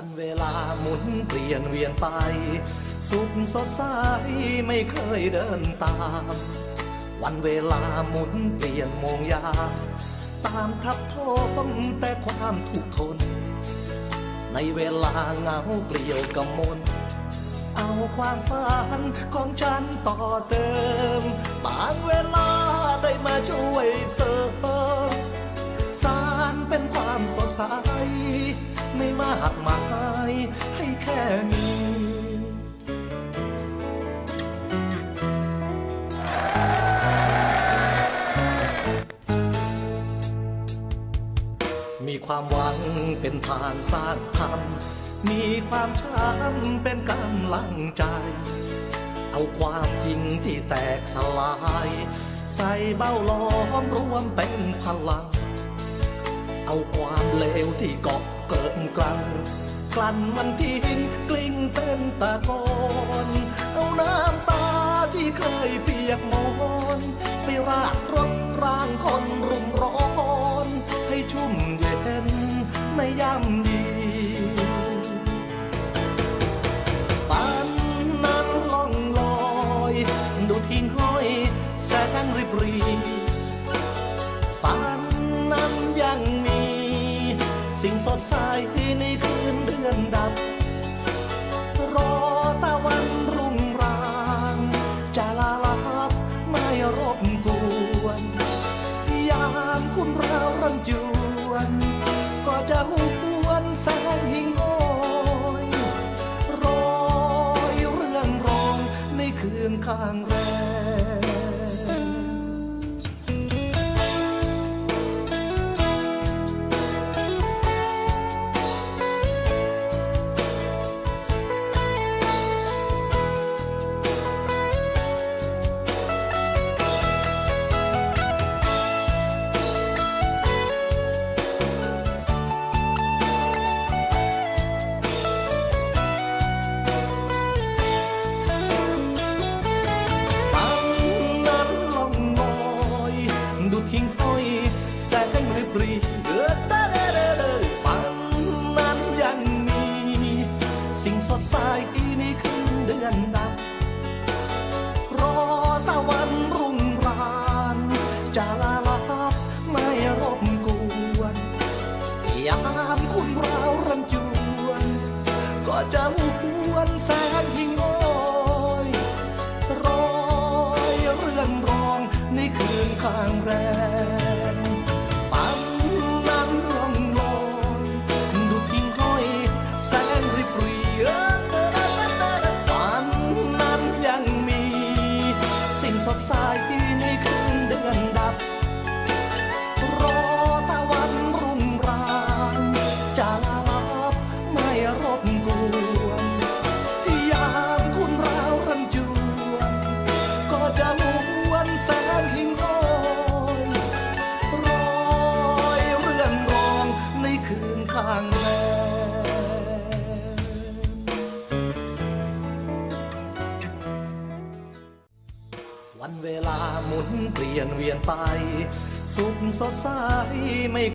วันเวลาหมุนเปลี่ยนเวียนไป สุขสดใสไม่เคยเดินตาม วันเวลาหมุนเปลี่ยนโมงยามตามทับทมแต่ความทุกข์ทน ในเวลาเหงาเปลี่ยวกำมลเอาความฝันของฉันต่อเติม บางเวลาได้มาช่วยเสริมสารเป็นความสดใส ไม่มากมายให้แค่นี้มีความหวังเป็นทางสร้างธรรมมีความช้ำเป็นกำลังใจ เอาความจริงที่แตกสลาย ใส่เบ้าล้อมรวมเป็นพลัง เอาความเลวที่เกาะเกิดกลันกลั่นมันทิ้งกลิ้งเป็นตะกอนเอาน้ำตาที่เคยเปียกมอนไปราดรถร่างคนรุมร้อน ให้ชุ่มเย็นในยามดีฝันนั้นล่องลอย ดูดหิ่งห้อยแสงริบรี สิ่งสดในคืนเดือนดับ รอตะวันรุ่งรางจะลาลับไม่รบกวน ยามคุณเรารันจวน ก็จะหวนแสงหิงห้อยรอยเรื่องรองในคืนข้างแรม งสดใสในคืนเดือนดับ รอตะวันรุ่งรานจะลาลับไม่รบกวนยามคุณเรารำจวน ก็จะหวนแสงหิ่งห้อยรอยเรื่องรองในคืนข้างแรม สดใสในคืนเดือนดับ รอตะวันรุ่งรางจะลาลับไม่รบกวนยามคุณรารันจวนก็จะหวนแสงหิ่งห้อยรอยเรื่องรองในคืนข้างแร วันเวลาหมุนเปลี่ยนเวียนไป สุขสดใสไม่